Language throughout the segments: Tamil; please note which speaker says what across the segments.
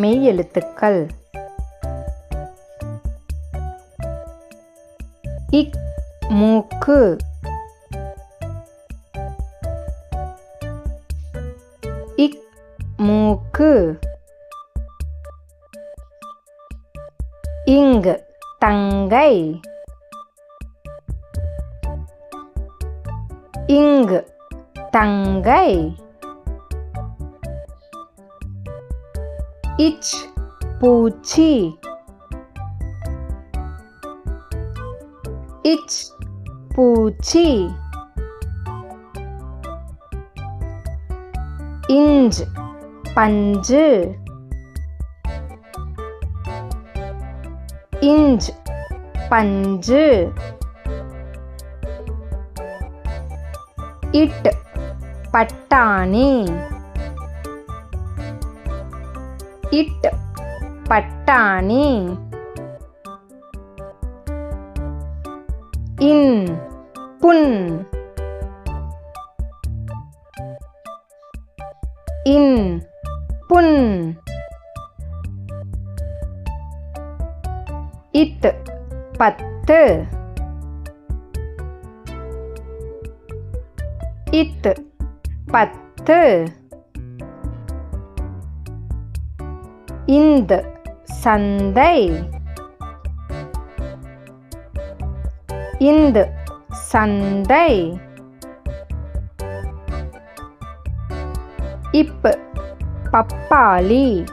Speaker 1: மெய் எழுத்துக்கள் இக் மூக்கு. இக் மூக்கு. இங்கு தங்கை. இங்கு தங்கை. இச் பூச்சி. இச் பூச்சி. இஞ்ச் பஞ்சு. இஞ்ச் பஞ்சு. இட் பட்டாணி. இட் பட்டாணி. இன் புன். இன் புன். இத் பத்து. இத் பத்து. இந்த சந்தை. இந்த சந்தை. இப் பப்பாளி.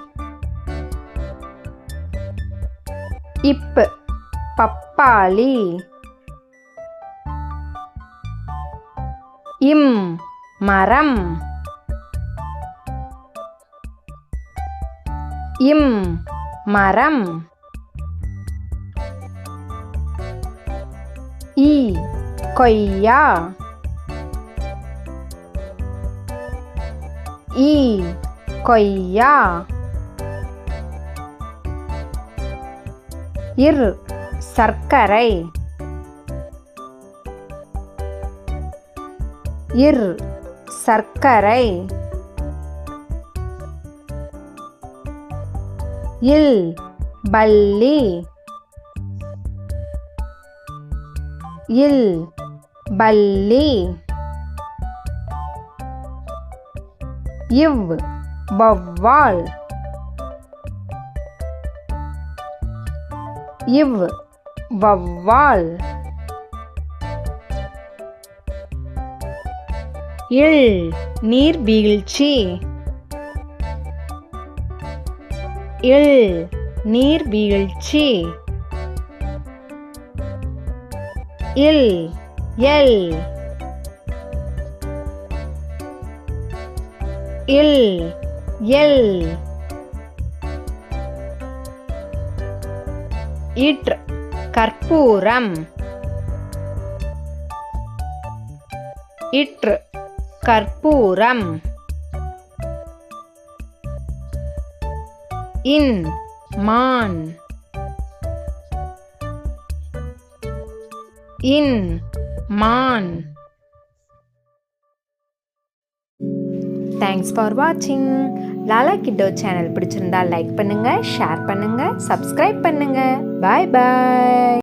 Speaker 1: இப் பப்பாளி. இம் மரம். இம் மரம். ஈ கொய்யா. ஈ கொய்யா. இர் சர்க்கரை. இர் சர்க்கரை. இல் பள்ளி. இல் பள்ளி. இவ் வவ்வால் இவ் வவ்வால் இல் நீர்வீழ்ச்சி. இல் நீர்வீழ்ச்சி இல் எல். இல் எல். இட் கற்பூரம். இற்று கற்பூரம். இன் மான். இன் மான். தேங்க்ஸ் ஃபார் வாட்சிங் லாலா கிட்டோ சேனல் பிடிச்சிருந்தா லைக் பண்ணுங்க ஷேர் பண்ணுங்க சப்ஸ்கிரைப் பண்ணுங்க. Bye bye